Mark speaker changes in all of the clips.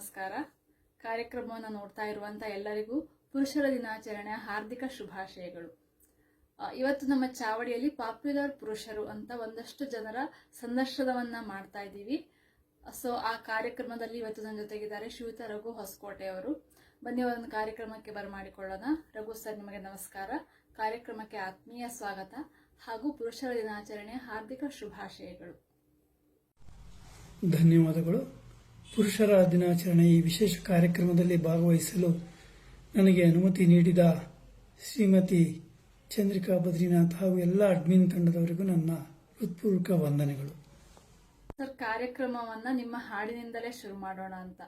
Speaker 1: ನಮಸ್ಕಾರ. ಕಾರ್ಯಕ್ರಮವನ್ನು ನೋಡ್ತಾ ಇರುವಂತ ಎಲ್ಲರಿಗೂ ಪುರುಷರ ದಿನಾಚರಣೆಯ ಹಾರ್ದಿಕ ಶುಭಾಶಯಗಳು. ಇವತ್ತು ನಮ್ಮ ಚಾವಡಿಯಲ್ಲಿ ಪಾಪ್ಯುಲರ್ ಪುರುಷರು ಅಂತ ಒಂದಷ್ಟು ಜನರ ಸಂದರ್ಶನವನ್ನ ಮಾಡ್ತಾ ಇದ್ದೀವಿ. ಸೊ, ಆ ಕಾರ್ಯಕ್ರಮದಲ್ಲಿ ಇವತ್ತು ನನ್ನ ಜೊತೆಗಿದ್ದಾರೆ ಶ್ರೀಯುತ ರಘು ಹೊಸಕೋಟೆ ಅವರು. ಬನ್ನಿ ಒಂದು ಕಾರ್ಯಕ್ರಮಕ್ಕೆ ಬರಮಾಡಿಕೊಳ್ಳೋಣ. ರಘು ಸರ್, ನಿಮಗೆ ನಮಸ್ಕಾರ. ಕಾರ್ಯಕ್ರಮಕ್ಕೆ ಆತ್ಮೀಯ ಸ್ವಾಗತ ಹಾಗೂ ಪುರುಷರ ದಿನಾಚರಣೆಯ ಹಾರ್ದಿಕ ಶುಭಾಶಯಗಳು.
Speaker 2: ಧನ್ಯವಾದಗಳು. ಪುರುಷರ ದಿನಾಚರಣೆ ಈ ವಿಶೇಷ ಕಾರ್ಯಕ್ರಮದಲ್ಲಿ ಭಾಗವಹಿಸಲು ನನಗೆ ಅನುಮತಿ ನೀಡಿದ ಶ್ರೀಮತಿ ಚಂದ್ರಿಕಾ ಬದ್ರಿನಾಥ್ ಹಾಗೂ ಎಲ್ಲ ಅಡ್ಮಿನ್ ತಂಡದವರಿಗೂ ನನ್ನ ಹೃತ್ಪೂರ್ವಕ ವಂದನೆಗಳು.
Speaker 1: ಸರ್ ಕಾರ್ಯಕ್ರಮವನ್ನ ನಿಮ್ಮ ಹಾಡಿನಿಂದಲೇ ಶುರು ಮಾಡೋಣ ಅಂತ.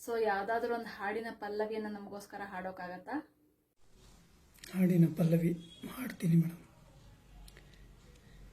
Speaker 1: ಸೊ ಯಾವ್ದಾದ್ರು ಒಂದು ಹಾಡಿನ ಪಲ್ಲವಿಯನ್ನು ನಮಗೋಸ್ಕರ ಹಾಡೋಕ್ಕಾಗತ್ತಾ
Speaker 2: ಹಾಡಿನ ಪಲ್ಲವಿ ಹಾಡ್ತೀನಿ ಮೇಡಮ್.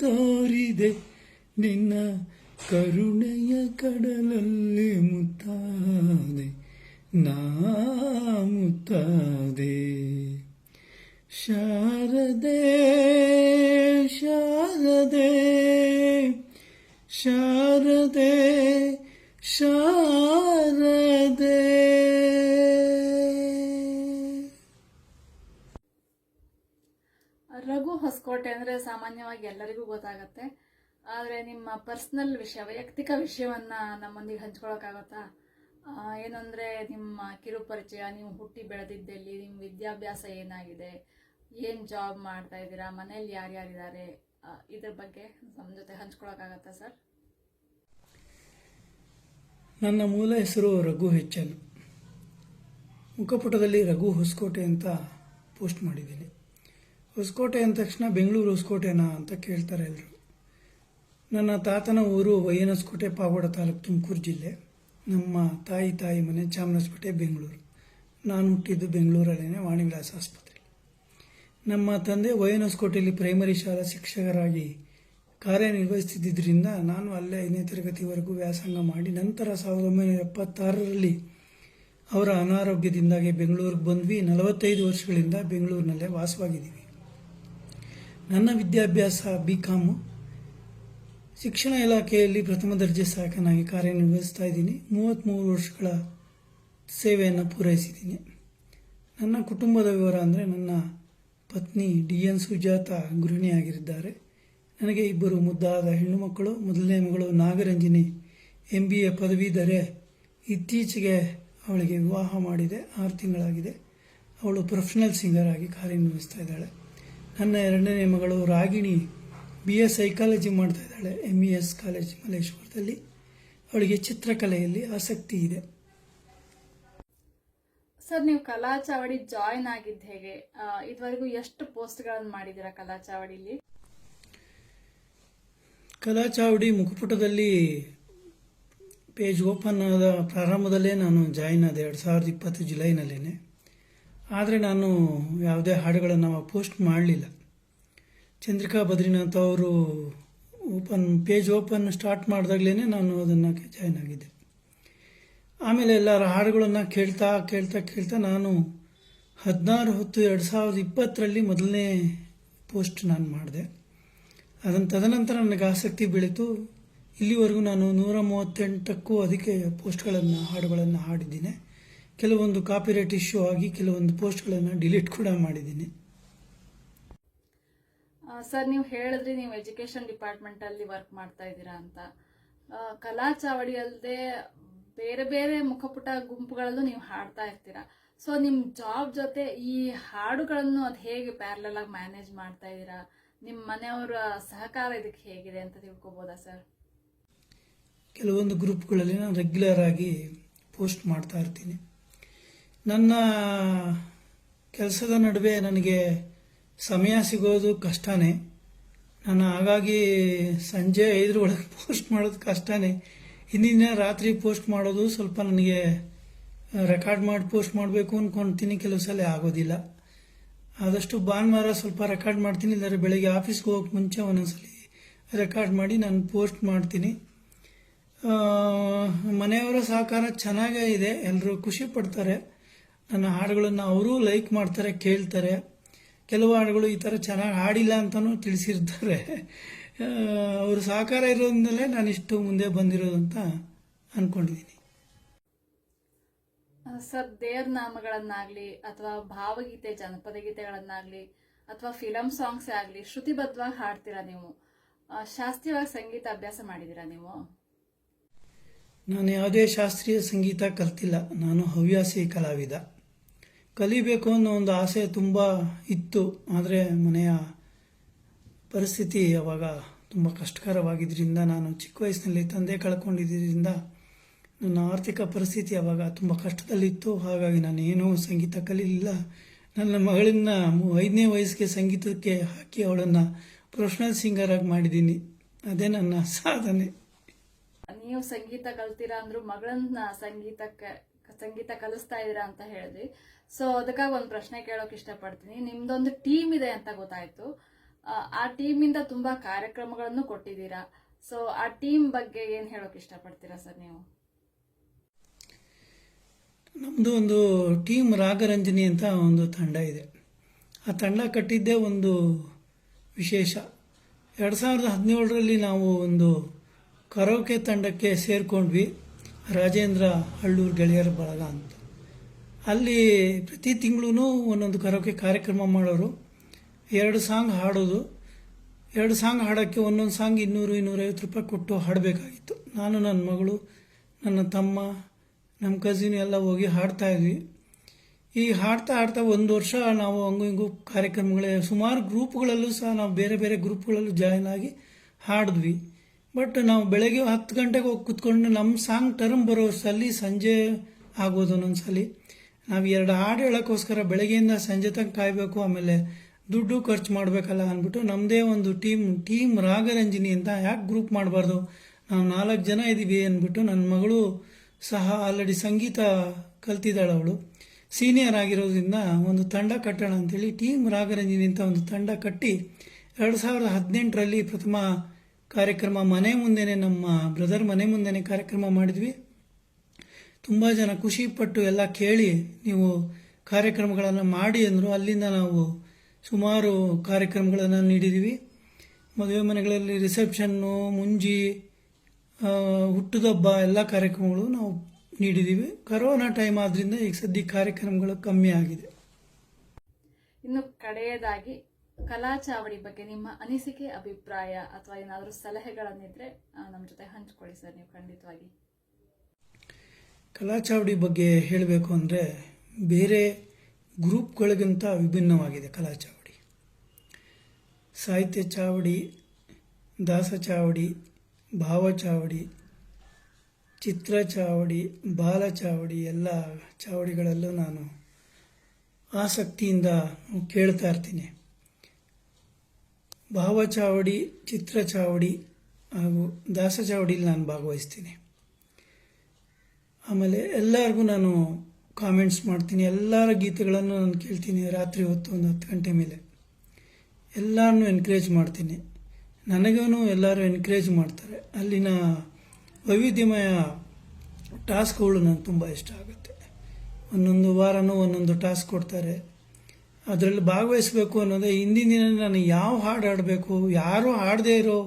Speaker 2: ತೋರಿದೆ. ನಿನ್ನ ಕರುಣೆಯ ಕಡಲಲ್ಲಿ ಮುತ್ತಾದೆ ನಾ ಮುತ್ತಾದೆ. ಶಾರದೆ ಶಾರದೆ ಶಾರದೆ ಶಾರದೆ
Speaker 1: ರಘು ಹೊಸಕೋಟೆ ಅಂದ್ರೆ ಸಾಮಾನ್ಯವಾಗಿ ಎಲ್ಲರಿಗೂ ಗೊತ್ತಾಗತ್ತೆ. ಆದರೆ ನಿಮ್ಮ ಪರ್ಸ್ನಲ್ ವಿಷಯ, ವೈಯಕ್ತಿಕ ವಿಷಯವನ್ನು ನಮ್ಮೊಂದಿಗೆ ಹಂಚ್ಕೊಳಕ್ಕಾಗತ್ತಾ? ಏನಂದರೆ ನಿಮ್ಮ ಕಿರು ಪರಿಚಯ ನೀವು ಹುಟ್ಟಿ ಬೆಳೆದಿದ್ದೆಲ್ಲಿ ನಿಮ್ಮ ವಿದ್ಯಾಭ್ಯಾಸ ಏನಾಗಿದೆ? ಏನು ಜಾಬ್ ಮಾಡ್ತಾ ಇದ್ದೀರಾ? ಮನೇಲಿ ಯಾರ್ಯಾರಿದ್ದಾರೆ? ಇದ್ರ ಬಗ್ಗೆ ನಮ್ಮ ಜೊತೆ ಹಂಚ್ಕೊಳ್ಳೋಕ್ಕಾಗತ್ತಾ ಸರ್
Speaker 2: ನನ್ನ ಮೂಲ ಹೆಸರು ರಘು ಹೆಚ್ಚನ್ ಮುಖಪುಟದಲ್ಲಿ ರಘು ಹೊಸಕೋಟೆ ಅಂತ ಪೋಸ್ಟ್ ಮಾಡಿದ್ದೀನಿ. ಹೊಸಕೋಟೆ ಅಂದ ತಕ್ಷಣ ಬೆಂಗಳೂರು ಹೊಸಕೋಟೆನಾ ಅಂತ ಕೇಳ್ತಾರೆ ಎಲ್ಲರು ನನ್ನ ತಾತನ ಊರು ವೈಯನಸ್ಕೋಟೆ ಪಾಗೋಡ ತಾಲೂಕು ತುಮಕೂರು ಜಿಲ್ಲೆ. ನಮ್ಮ ತಾಯಿ ತಾಯಿ ಮನೆ ಚಾಮರಾಜಪೇಟೆ, ಬೆಂಗಳೂರು. ನಾನು ಹುಟ್ಟಿದ್ದು ಬೆಂಗಳೂರಲ್ಲೇನೆ, ವಾಣಿವಿಲಾಸ ಆಸ್ಪತ್ರೆ. ನಮ್ಮ ತಂದೆ ವೈಯನಸ್ಕೋಟೆಯಲ್ಲಿ ಪ್ರೈಮರಿ ಶಾಲಾ ಶಿಕ್ಷಕರಾಗಿ ಕಾರ್ಯನಿರ್ವಹಿಸುತ್ತಿದ್ದರಿಂದ ನಾನು ಅಲ್ಲೇ ಐದನೇ ತರಗತಿವರೆಗೂ ವ್ಯಾಸಂಗ ಮಾಡಿ ನಂತರ ಸಾವಿರದ ಒಂಬೈನೂರ ಎಪ್ಪತ್ತಾರರಲ್ಲಿ ಅವರ ಅನಾರೋಗ್ಯದಿಂದಾಗಿ ಬೆಂಗಳೂರಿಗೆ ಬಂದ್ವಿ. ನಲವತ್ತೈದು ವರ್ಷಗಳಿಂದ ಬೆಂಗಳೂರಿನಲ್ಲೇ ವಾಸವಾಗಿದ್ದೀವಿ. ನನ್ನ ವಿದ್ಯಾಭ್ಯಾಸ ಬಿ ಕಾಮು ಶಿಕ್ಷಣ ಇಲಾಖೆಯಲ್ಲಿ ಪ್ರಥಮ ದರ್ಜೆ ಸಹಾಯಕನಾಗಿ ಕಾರ್ಯನಿರ್ವಹಿಸ್ತಾ ಇದ್ದೀನಿ. ಮೂವತ್ತ್ಮೂರು ವರ್ಷಗಳ ಸೇವೆಯನ್ನು ಪೂರೈಸಿದ್ದೀನಿ. ನನ್ನ ಕುಟುಂಬದ ವಿವರ ಅಂದರೆ ನನ್ನ ಪತ್ನಿ ಡಿ ಎನ್ ಸುಜಾತ ಗೃಹಿಣಿಯಾಗಿರಿದ್ದಾರೆ ನನಗೆ ಇಬ್ಬರು ಮುದ್ದಾದ ಹೆಣ್ಣು ಮಕ್ಕಳು, ಮೊದಲನೇ ಮಗಳು ನಾಗರಂಜಿನಿ ಎಂ ಬಿ ಎ ಪದವೀಧರೆ ಇತ್ತೀಚೆಗೆ ಅವಳಿಗೆ ವಿವಾಹ ಮಾಡಿದೆ. ಆರು ತಿಂಗಳಾಗಿದೆ. ಅವಳು ಪ್ರೊಫೆಷನಲ್ ಸಿಂಗರ್ ಆಗಿ ಕಾರ್ಯನಿರ್ವಹಿಸ್ತಾ ಇದ್ದಾಳೆ. ನನ್ನ ಎರಡನೇ ಮಗಳು ರಾಗಿಣಿ ಬಿ ಎ ಸೈಕಾಲಜಿ ಮಾಡ್ತಾ ಇದ್ದಾಳೆ. ಎಂ ಇ ಎಸ್ ಕಾಲೇಜ್ ಮಲ್ಲೇಶ್ವರದಲ್ಲಿ. ಅವಳಿಗೆ ಚಿತ್ರಕಲೆಯಲ್ಲಿ ಆಸಕ್ತಿ ಇದೆ.
Speaker 1: ಸರ್ ನೀವು ಕಲಾ ಚಾವಡಿ ಜಾಯಿನ್ ಆಗಿದ್ದು ಹೇಗೆ? ಇದುವರೆಗೂ ಎಷ್ಟು ಪೋಸ್ಟ್ಗಳನ್ನು ಮಾಡಿದ್ದೀರಾ ಕಲಾ ಚಾವಡಿಲಿ?
Speaker 2: ಕಲಾ ಚಾವಡಿ ಮುಖಪುಟದಲ್ಲಿ ಪೇಜ್ ಓಪನ್ ಆದ ಪ್ರಾರಂಭದಲ್ಲೇ ನಾನು ಜಾಯಿನ್ ಆದ. ಎರಡು ಸಾವಿರದ ಇಪ್ಪತ್ತು ಜುಲೈನಲ್ಲೇ ಆದರೆ ನಾನು ಯಾವುದೇ ಹಾಡುಗಳನ್ನು ಪೋಸ್ಟ್ ಮಾಡಲಿಲ್ಲ. ಚಂದ್ರಿಕಾ ಬದ್ರಿನಾಥ್ ಅವರು ಓಪನ್, ಪೇಜ್ ಓಪನ್ ಸ್ಟಾರ್ಟ್ ಮಾಡಿದಾಗಲೇ ನಾನು ಅದನ್ನು ಜಾಯ್ನ್ ಆಗಿದ್ದೆ. ಆಮೇಲೆ ಎಲ್ಲರ ಹಾಡುಗಳನ್ನು ಕೇಳ್ತಾ ಕೇಳ್ತಾ ಕೇಳ್ತಾ ನಾನು ಹದಿನಾರು ಹೊತ್ತು ಎರಡು ಸಾವಿರದ ಇಪ್ಪತ್ತರಲ್ಲಿ ಮೊದಲನೇ ಪೋಸ್ಟ್ ನಾನು ಮಾಡಿದೆ. ಅದನ್ನು ತದನಂತರ ನನಗೆ ಆಸಕ್ತಿ ಬೆಳೀತು ಇಲ್ಲಿವರೆಗೂ ನಾನು ನೂರ ಮೂವತ್ತೆಂಟಕ್ಕೂ ಅಧಿಕ ಪೋಸ್ಟ್ಗಳನ್ನು, ಹಾಡುಗಳನ್ನು ಹಾಡಿದ್ದೀನಿ. ಕೆಲವೊಂದು ಕಾಪಿರೈಟ್ ಇಶ್ಯೂ ಆಗಿ ಕೆಲವೊಂದು ಪೋಸ್ಟ್ಗಳನ್ನು ಡಿಲೀಟ್ ಕೂಡ ಮಾಡಿದ್ದೀನಿ.
Speaker 1: ಸರ್ ನೀವು ಹೇಳಿದ್ರಿ ನೀವು ಎಜುಕೇಶನ್ ಡಿಪಾರ್ಟ್ಮೆಂಟ್ ಅಲ್ಲಿ ವರ್ಕ್ ಮಾಡ್ತಾ ಇದ್ದೀರಾ ಅಂತ. ಕಲಾ ಚಾವಡಿ ಅಲ್ಲದೆ ಬೇರೆ ಬೇರೆ ಮುಖಪುಟ ಗುಂಪುಗಳಲ್ಲೂ ನೀವು ಹಾಡ್ತಾ ಇರ್ತೀರಾ? ಸೊ ನಿಮ್ ಜಾಬ್ ಜೊತೆ ಈ ಹಾಡುಗಳನ್ನು ಅದು ಹೇಗೆ ಪ್ಯಾರಲಲ್ ಆಗಿ ಮ್ಯಾನೇಜ್ ಮಾಡ್ತಾ ಇದ್ದೀರಾ? ನಿಮ್ಮ ಮನೆಯವರ ಸಹಕಾರ ಇದಕ್ಕೆ ಹೇಗಿದೆ ಅಂತ ತಿಳ್ಕೊಬೋದಾ ಸರ್
Speaker 2: ಕೆಲವೊಂದು ಗ್ರೂಪ್ಗಳಲ್ಲಿ ನಾನು ರೆಗ್ಯುಲರ್ ಆಗಿ ಪೋಸ್ಟ್ ಮಾಡ್ತಾ ಇರ್ತೀನಿ. ನನ್ನ ಕೆಲಸದ ನಡುವೆ ನನಗೆ ಸಮಯ ಸಿಗೋದು ಕಷ್ಟನೇ. ನಾನು ಹಾಗಾಗಿ ಸಂಜೆ ಐದರ ಒಳಗೆ ಪೋಸ್ಟ್ ಮಾಡೋದು ಕಷ್ಟನೇ. ಹಿಂದಿನ ದಿನ ರಾತ್ರಿ ಪೋಸ್ಟ್ ಮಾಡೋದು ಸ್ವಲ್ಪ ನನಗೆ ರೆಕಾರ್ಡ್ ಮಾಡಿ ಪೋಸ್ಟ್ ಮಾಡಬೇಕು ಅಂದ್ಕೊಳ್ತೀನಿ ಕೆಲವು ಸಲ ಆಗೋದಿಲ್ಲ. ಆದಷ್ಟು ಭಾನುವಾರ ಸ್ವಲ್ಪ ರೆಕಾರ್ಡ್ ಮಾಡ್ತೀನಿ, ಇಲ್ಲಾದ್ರೆ ಬೆಳಗ್ಗೆ ಆಫೀಸ್ಗೆ ಹೋಗಕ್ಕೆ ಮುಂಚೆ ಒಂದೊಂದ್ಸಲಿ ರೆಕಾರ್ಡ್ ಮಾಡಿ ನಾನು ಪೋಸ್ಟ್ ಮಾಡ್ತೀನಿ. ಮನೆಯವರ ಸಹಕಾರ ಚೆನ್ನಾಗೇ ಇದೆ ಎಲ್ಲರೂ ಖುಷಿ ಪಡ್ತಾರೆ. ನನ್ನ ಹಾಡುಗಳನ್ನು ಅವರೂ ಲೈಕ್ ಮಾಡ್ತಾರೆ ಕೇಳ್ತಾರೆ. ಕೆಲವು ಹಾಡುಗಳು ಈ ಥರ ಚೆನ್ನಾಗಿ ಹಾಡಿಲ್ಲ ಅಂತಲೂ ತಿಳಿಸಿರ್ತಾರೆ. ಅವರು ಸಹಕಾರ ಇರೋದ್ರಿಂದಲೇ ನಾನು ಇಷ್ಟು ಮುಂದೆ ಬಂದಿರೋದು ಅಂತ ಅಂದ್ಕೊಂಡಿದ್ದೀನಿ
Speaker 1: ಸರ್ ದೇವ್ರ ನಾಮಗಳನ್ನಾಗ್ಲಿ ಅಥವಾ ಭಾವಗೀತೆ ಜನಪದ ಗೀತೆಗಳನ್ನಾಗ್ಲಿ ಅಥವಾ ಫಿಲಮ್ ಸಾಂಗ್ಸ್ ಆಗಲಿ ಶ್ರುತಿಬದ್ಧವಾಗಿ ಹಾಡ್ತೀರಾ ನೀವು? ಶಾಸ್ತ್ರೀಯವಾಗಿ ಸಂಗೀತ ಅಭ್ಯಾಸ ಮಾಡಿದ್ದೀರಾ ನೀವು?
Speaker 2: ನಾನು ಯಾವುದೇ ಶಾಸ್ತ್ರೀಯ ಸಂಗೀತ ಕಲ್ತಿಲ್ಲ. ನಾನು ಹವ್ಯಾಸಿ ಕಲಾವಿದ. ಕಲಿಬೇಕು ಅನ್ನೋ ಒಂದು ಆಸೆ ತುಂಬ ಇತ್ತು. ಆದರೆ ಮನೆಯ ಪರಿಸ್ಥಿತಿ ಅವಾಗ ತುಂಬ ಕಷ್ಟಕರವಾಗಿದ್ದರಿಂದ ನಾನು ಚಿಕ್ಕ ವಯಸ್ಸಿನಲ್ಲಿ ತಂದೆ ಕಳ್ಕೊಂಡಿದ್ದರಿಂದ ನನ್ನ ಆರ್ಥಿಕ ಪರಿಸ್ಥಿತಿ ಅವಾಗ ತುಂಬ ಕಷ್ಟದಲ್ಲಿತ್ತು. ಹಾಗಾಗಿ ನಾನು ಏನೂ ಸಂಗೀತ ಕಲೀಲಿಲ್ಲ. ನನ್ನ ಮಗಳನ್ನ ಐದನೇ ವಯಸ್ಸಿಗೆ ಸಂಗೀತಕ್ಕೆ ಹಾಕಿ ಅವಳನ್ನು ಪ್ರೊಫೆಷನಲ್ ಸಿಂಗರ್ ಆಗಿ ಮಾಡಿದ್ದೀನಿ. ಅದೇ ನನ್ನ ಸಾಧನೆ.
Speaker 1: ನೀವು ಸಂಗೀತ ಕಲ್ತೀರಾ ಅಂದ್ರೂ ಮಗಳನ್ನ ಸಂಗೀತಕ್ಕೆ, ಸಂಗೀತ ಕಲಿಸ್ತಾ ಇದ್ದೀರಾ ಅಂತ ಹೇಳಿದ್ವಿ ಸೊ ಅದಕ್ಕಾಗಿ ಒಂದು ಪ್ರಶ್ನೆ ಕೇಳೋಕೆ ಇಷ್ಟಪಡ್ತೀನಿ. ನಿಮ್ದೊಂದು ಟೀಮ್ ಇದೆ ಅಂತ ಗೊತ್ತಾಯ್ತು. ಆ, ಟೀಮ್ ಟೀಮಿಂದ ತುಂಬಾ ಕಾರ್ಯಕ್ರಮಗಳನ್ನು ಕೊಟ್ಟಿದ್ದೀರಾ? ಸೊ ಆ ಟೀಮ್ ಬಗ್ಗೆ ಏನ್ ಹೇಳೋಕೆ ಇಷ್ಟಪಡ್ತೀರಾ ಸರ್ ನೀವು?
Speaker 2: ನಮ್ಮದು ಒಂದು ಟೀಮ್ ರಾಗರಂಜನಿ ಅಂತ ಒಂದು ತಂಡ ಇದೆ. ಆ ತಂಡ ಕಟ್ಟಿದ್ದೇ ಒಂದು ವಿಶೇಷ. ಎರಡು ಸಾವಿರದ ಹದಿನೇಳರಲ್ಲಿ ನಾವು ಒಂದು ಕರೋಕೆ ತಂಡಕ್ಕೆ ಸೇರಿಕೊಂಡ್ವಿ. ರಾಜೇಂದ್ರ ಹಳ್ಳೂರು ಗೆಳೆಯರ ಬಳಗ ಅಂತ. ಅಲ್ಲಿ ಪ್ರತಿ ತಿಂಗಳೂ ಒಂದೊಂದು ಕರೋಕೆ ಕಾರ್ಯಕ್ರಮ ಮಾಡೋರು. ಎರಡು ಸಾಂಗ್ ಹಾಡೋದು. ಎರಡು ಸಾಂಗ್ ಹಾಡೋಕ್ಕೆ ಒಂದೊಂದು ಸಾಂಗ್ ಇನ್ನೂರು, ಇನ್ನೂರೈವತ್ತು ರೂಪಾಯಿ ಕೊಟ್ಟು ಹಾಡಬೇಕಾಗಿತ್ತು. ನಾನು ನನ್ನ ಮಗಳು, ನನ್ನ ತಮ್ಮ ನಮ್ಮ ಕಸಿನ್ ಎಲ್ಲ ಹೋಗಿ ಹಾಡ್ತಾ ಇದ್ವಿ. ಈ ಹಾಡ್ತಾ ಹಾಡ್ತಾ ಒಂದು ವರ್ಷ ನಾವು ಹಂಗು ಹಿಂಗು ಕಾರ್ಯಕ್ರಮಗಳೇ, ಸುಮಾರು ಗ್ರೂಪ್ಗಳಲ್ಲೂ ಸಹ ನಾವು ಬೇರೆ ಬೇರೆ ಗ್ರೂಪ್ಗಳಲ್ಲೂ ಜಾಯ್ನ್ ಆಗಿ ಹಾಡಿದ್ವಿ. ಬಟ್ ನಾವು ಬೆಳಗ್ಗೆ ಹತ್ತು ಗಂಟೆಗೆ ಹೋಗಿ ಕುತ್ಕೊಂಡು ನಮ್ಮ ಸಾಂಗ್ ಟರ್ಮ್ ಬರೋ ಸಲ ಸಂಜೆ ಆಗೋದು ಒಂದೊಂದು ಸಲ ನಾವು ಎರಡು ಹಾಡು ಹೇಳೋಕ್ಕೋಸ್ಕರ ಬೆಳಗ್ಗೆಯಿಂದ ಸಂಜೆ ತನಕ ಕಾಯಬೇಕು, ಆಮೇಲೆ ದುಡ್ಡು ಖರ್ಚು ಮಾಡಬೇಕಲ್ಲ ಅಂದ್ಬಿಟ್ಟು ನಮ್ಮದೇ ಒಂದು ಟೀಮ್ ಟೀಮ್ ರಾಗರಂಜಿನಿ ಅಂತ ಯಾಕೆ ಗ್ರೂಪ್ ಮಾಡಬಾರ್ದು? ನಾವು ನಾಲ್ಕು ಜನ ಇದ್ದೀವಿ ಅಂದ್ಬಿಟ್ಟು ನನ್ನ ಮಗಳು ಸಹ ಆಲ್ರೆಡಿ ಸಂಗೀತ ಕಲ್ತಿದ್ದಾಳೆ ಅವಳು. ಸೀನಿಯರ್ ಆಗಿರೋದ್ರಿಂದ ಒಂದು ತಂಡ ಕಟ್ಟೋಣ ಅಂತೇಳಿ ಟೀಮ್ ರಾಗರಂಜಿನಿ ಅಂತ ಒಂದು ತಂಡ ಕಟ್ಟಿ ಎರಡು ಸಾವಿರದ ಹದಿನೆಂಟರಲ್ಲಿ ಪ್ರಥಮ ಕಾರ್ಯಕ್ರಮ ಮನೆ ಮುಂದೆನೆ ನಮ್ಮ ಬ್ರದರ್ ಮನೆ ಮುಂದೆನೆ ಕಾರ್ಯಕ್ರಮ ಮಾಡಿದ್ವಿ. ತುಂಬ ಜನ ಖುಷಿ ಪಟ್ಟು ಎಲ್ಲ ಕೇಳಿ ನೀವು ಕಾರ್ಯಕ್ರಮಗಳನ್ನು ಮಾಡಿ ಅಂದರು ಅಲ್ಲಿಂದ ನಾವು ಸುಮಾರು ಕಾರ್ಯಕ್ರಮಗಳನ್ನು ನೀಡಿದ್ದೀವಿ ಮದುವೆ ಮನೆಗಳಲ್ಲಿ ರಿಸೆಪ್ಷನ್ನು, ಮುಂಜಿ ಹುಟ್ಟುದಬ್ಬ ಎಲ್ಲ ಕಾರ್ಯಕ್ರಮಗಳು ನಾವು ನೀಡಿದ್ದೀವಿ ಕರೋನಾ ಟೈಮ್ ಆದ್ದರಿಂದ ಈಗ ಸದ್ಯ ಕಾರ್ಯಕ್ರಮಗಳು ಕಮ್ಮಿ ಆಗಿದೆ.
Speaker 1: ಇನ್ನು ಕಡೆಯದಾಗಿ ಕಲಾ ಚಾವಡಿ ಬಗ್ಗೆ ನಿಮ್ಮ ಅನಿಸಿಕೆ, ಅಭಿಪ್ರಾಯ ಅಥವಾ ಏನಾದರೂ ಸಲಹೆಗಳನ್ನಿದ್ರೆ ನಮ್ಮ ಜೊತೆ ಹಂಚ್ಕೊಳ್ಳಿ ಸರ್, ನೀವು ಖಂಡಿತವಾಗಿ.
Speaker 2: ಕಲಾಚಾವಡಿ ಬಗ್ಗೆ ಹೇಳಬೇಕು ಅಂದರೆ ಬೇರೆ ಗ್ರೂಪ್ಗಳಿಗಿಂತ ವಿಭಿನ್ನವಾಗಿದೆ ಕಲಾಚಾವಡಿ. ಸಾಹಿತ್ಯ ಚಾವಡಿ, ದಾಸ ಚಾವಡಿ, ಭಾವ ಚಾವಡಿ, ಚಿತ್ರ ಚಾವಡಿ, ಬಾಲ ಚಾವಡಿ ಎಲ್ಲ ಚಾವಡಿಗಳಲ್ಲೂ ನಾನು ಆಸಕ್ತಿಯಿಂದ ಕೇಳ್ತಾ ಇರ್ತೀನಿ. ಭಾವ ಚಾವಡಿ, ಚಿತ್ರ ಚಾವಡಿ ಹಾಗೂ ದಾಸ ಚಾವಡಿಲಿ ನಾನು ಭಾಗವಹಿಸ್ತೀನಿ. ಆಮೇಲೆ ಎಲ್ಲರಿಗೂ ನಾನು ಕಾಮೆಂಟ್ಸ್ ಮಾಡ್ತೀನಿ. ಎಲ್ಲರ ಗೀತೆಗಳನ್ನು ನಾನು ಕೇಳ್ತೀನಿ ರಾತ್ರಿ ಹೊತ್ತು ಒಂದು ಹತ್ತು ಗಂಟೆ ಮೇಲೆ. ಎಲ್ಲರನ್ನೂ ಎನ್ಕರೇಜ್ ಮಾಡ್ತೀನಿ. ನನಗೂ ಎಲ್ಲರೂ ಎನ್ಕರೇಜ್ ಮಾಡ್ತಾರೆ. ಅಲ್ಲಿನ ವೈವಿಧ್ಯಮಯ ಟಾಸ್ಕ್ಗಳು ನನಗೆ ತುಂಬ ಇಷ್ಟ ಆಗುತ್ತೆ. ಒಂದೊಂದು ವಾರನೂ ಒಂದೊಂದು ಟಾಸ್ಕ್ ಕೊಡ್ತಾರೆ. ಅದರಲ್ಲಿ ಭಾಗವಹಿಸಬೇಕು ಅನ್ನೋದೇ ಹಿಂದಿನ ದಿನ ನಾನು ಯಾವ ಹಾಡು ಹಾಡಬೇಕು, ಯಾರೂ ಹಾಡದೇ ಇರೋ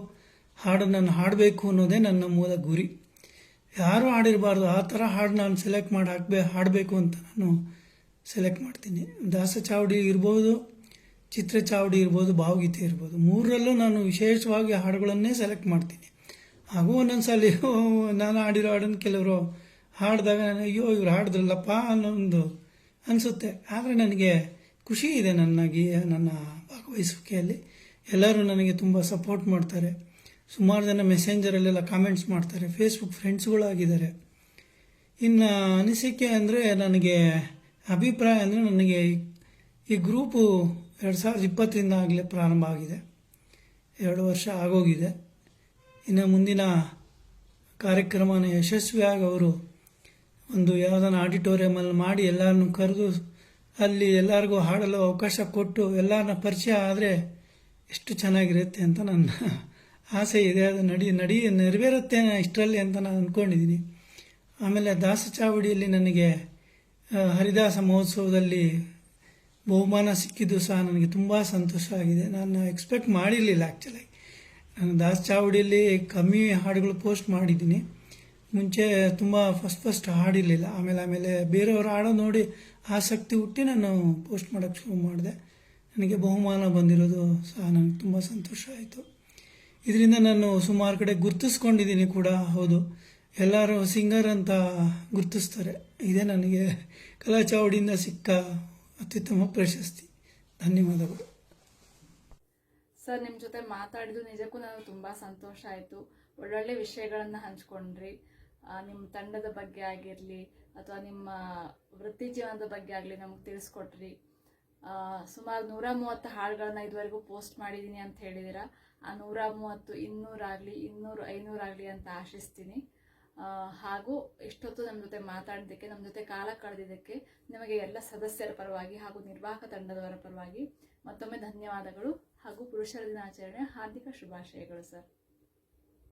Speaker 2: ಹಾಡು ನಾನು ಹಾಡಬೇಕು ಅನ್ನೋದೇ ನನ್ನ ಮೂಲ ಗುರಿ. ಯಾರೂ ಹಾಡಿರಬಾರ್ದು. ಆ ಥರ ಹಾಡು ನಾನು ಸೆಲೆಕ್ಟ್ ಮಾಡಿ ಹಾಕ್ಬೇ, ಹಾಡಬೇಕು ಅಂತ ನಾನು ಸೆಲೆಕ್ಟ್ ಮಾಡ್ತೀನಿ. ದಾಸ ಚಾವಡಿ ಇರ್ಬೋದು, ಚಿತ್ರ ಚಾವಡಿ ಇರ್ಬೋದು, ಭಾವಗೀತೆ ಇರ್ಬೋದು. ಮೂರರಲ್ಲೂ ನಾನು ವಿಶೇಷವಾಗಿ ಹಾಡುಗಳನ್ನೇ ಸೆಲೆಕ್ಟ್ ಮಾಡ್ತೀನಿ. ಹಾಗೂ ಒಂದೊಂದು ಸಲ ನಾನು ಹಾಡಿರೋ ಹಾಡನ್ನು ಕೆಲವರು ಹಾಡಿದಾಗ ನಾನು, ಅಯ್ಯೋ, ಇವ್ರು ಹಾಡಿದ್ರಲ್ಲಪ್ಪ ಅನ್ನೋ ಒಂದು ಅನಿಸುತ್ತೆ. ಆದರೆ ನನಗೆ ಖುಷಿ ಇದೆ ನನ್ನ ಗೀ ನನ್ನ ಭಾಗವಹಿಸುವಿಕೆಯಲ್ಲಿ. ಎಲ್ಲರೂ ನನಗೆ ತುಂಬ ಸಪೋರ್ಟ್ ಮಾಡ್ತಾರೆ. ಸುಮಾರು ಜನ ಮೆಸೆಂಜರಲ್ಲೆಲ್ಲ ಕಾಮೆಂಟ್ಸ್ ಮಾಡ್ತಾರೆ. ಫೇಸ್ಬುಕ್ ಫ್ರೆಂಡ್ಸ್ಗಳಾಗಿದ್ದಾರೆ ಇನ್ನು ಅನಿಸಿಕೆ ಅಂದರೆ ನನಗೆ ಅಭಿಪ್ರಾಯ ಅಂದರೆ ನನಗೆ ಈ- ಗ್ರೂಪು ಎರಡು ಸಾವಿರದ ಇಪ್ಪತ್ತರಿಂದ ಆಗಲೇ ಪ್ರಾರಂಭ ಆಗಿದೆ. ಎರಡು ವರ್ಷ ಆಗೋಗಿದೆ. ಇನ್ನು ಮುಂದಿನ ಕಾರ್ಯಕ್ರಮನ ಯಶಸ್ವಿಯಾಗಿ ಅವರು ಒಂದು ಯಾವುದನ್ನು ಆಡಿಟೋರಿಯಮಲ್ಲಿ ಮಾಡಿ ಎಲ್ಲರನ್ನು ಕರೆದು ಅಲ್ಲಿ ಎಲ್ಲರಿಗೂ ಹಾಡಲು ಅವಕಾಶ ಕೊಟ್ಟು ಎಲ್ಲರನ್ನ ಪರಿಚಯ ಆದರೆ ಎಷ್ಟು ಚೆನ್ನಾಗಿರುತ್ತೆ ಅಂತ ನನ್ನ ಆಸೆ ಇದೆ, ಅದು ನಡಿ ನಡಿ ನೆರವೇರುತ್ತೆ ಇಷ್ಟರಲ್ಲಿ ಅಂತ ನಾನು ಅಂದ್ಕೊಂಡಿದ್ದೀನಿ ಆಮೇಲೆ ದಾಸ ಚಾವಡಿಯಲ್ಲಿ ನನಗೆ ಹರಿದಾಸ ಮಹೋತ್ಸವದಲ್ಲಿ ಬಹುಮಾನ ಸಿಕ್ಕಿದ್ದು ಸಹ ನನಗೆ ತುಂಬ ಸಂತೋಷ ಆಗಿದೆ. ನಾನು ಎಕ್ಸ್ಪೆಕ್ಟ್ ಮಾಡಿರಲಿಲ್ಲ ಆ್ಯಕ್ಚುಲಿ ನಾನು ದಾಸ ಚಾವಡಿಯಲ್ಲಿ ಕಮ್ಮಿ ಹಾಡುಗಳು ಪೋಸ್ಟ್ ಮಾಡಿದ್ದೀನಿ. ಮುಂಚೆ ತುಂಬ ಫಸ್ಟ್ ಫಸ್ಟ್ ಹಾಡಿರಲಿಲ್ಲ. ಆಮೇಲೆ ಆಮೇಲೆ ಬೇರೆಯವರು ಹಾಡೋ ನೋಡಿ ಆಸಕ್ತಿ ಹುಟ್ಟಿ ನಾನು ಪೋಸ್ಟ್ ಮಾಡೋಕ್ಕೆ ಶುರು ಮಾಡಿದೆ. ನನಗೆ ಬಹುಮಾನ ಬಂದಿರೋದು ಸಹ ನನಗೆ ತುಂಬ ಸಂತೋಷ ಆಯಿತು. ಇದರಿಂದ ನಾನು ಸುಮಾರು ಕಡೆ ಗುರ್ತಿಸ್ಕೊಂಡಿದ್ದೀನಿ ಕೂಡ, ಹೌದು. ಎಲ್ಲರೂ ಸಿಂಗರ್ ಅಂತ ಗುರ್ತಿಸ್ತಾರೆ. ಇದೇ ನನಗೆ ಕಲಾ ಚಾವಡಿಯಿಂದ ಸಿಕ್ಕ ಅತ್ಯುತ್ತಮ ಪ್ರಶಸ್ತಿ. ಧನ್ಯವಾದಗಳು.
Speaker 1: ಸರ್ ನಿಮ್ಮ ಜೊತೆ ಮಾತಾಡಿದ್ದು ನಿಜಕ್ಕೂ ನನಗೆ ತುಂಬ ಸಂತೋಷ ಆಯಿತು. ಒಳ್ಳೊಳ್ಳೆ ವಿಷಯಗಳನ್ನು ಹಂಚ್ಕೊಂಡ್ರಿ. ನಿಮ್ಮ ತಂಡದ ಬಗ್ಗೆ ಆಗಿರಲಿ, ಅಥವಾ ನಿಮ್ಮ ವೃತ್ತಿ ಜೀವನದ ಬಗ್ಗೆ ಆಗಲಿ ನಮಗೆ ತಿಳಿಸ್ಕೊಟ್ರಿ. ಸುಮಾರು ನೂರ ಮೂವತ್ತು ಹಾಡುಗಳನ್ನ ಇದುವರೆಗೂ ಪೋಸ್ಟ್ ಮಾಡಿದ್ದೀನಿ ಅಂತ ಹೇಳಿದ್ದೀರಾ. ಆ ನೂರ ಮೂವತ್ತು ಇನ್ನೂರಾಗಲಿ ಇನ್ನೂರು ಐನೂರಾಗಲಿ ಅಂತ ಆಶಿಸ್ತೀನಿ. ಹಾಗೂ ಇಷ್ಟೊತ್ತು ನಮ್ಮ ಜೊತೆ ಮಾತಾಡಿದ್ದಕ್ಕೆ ನಮ್ಮ ಜೊತೆ ಕಾಲ ಕಳೆದಿದ್ದಕ್ಕೆ ನಿಮಗೆ ಎಲ್ಲ ಸದಸ್ಯರ ಪರವಾಗಿ ಹಾಗೂ ನಿರ್ವಾಹಕ ತಂಡದವರ ಪರವಾಗಿ ಮತ್ತೊಮ್ಮೆ ಧನ್ಯವಾದಗಳು ಹಾಗೂ ಪುರುಷರ ದಿನಾಚರಣೆ ಹಾರ್ದಿಕ ಶುಭಾಶಯಗಳು, ಸರ್.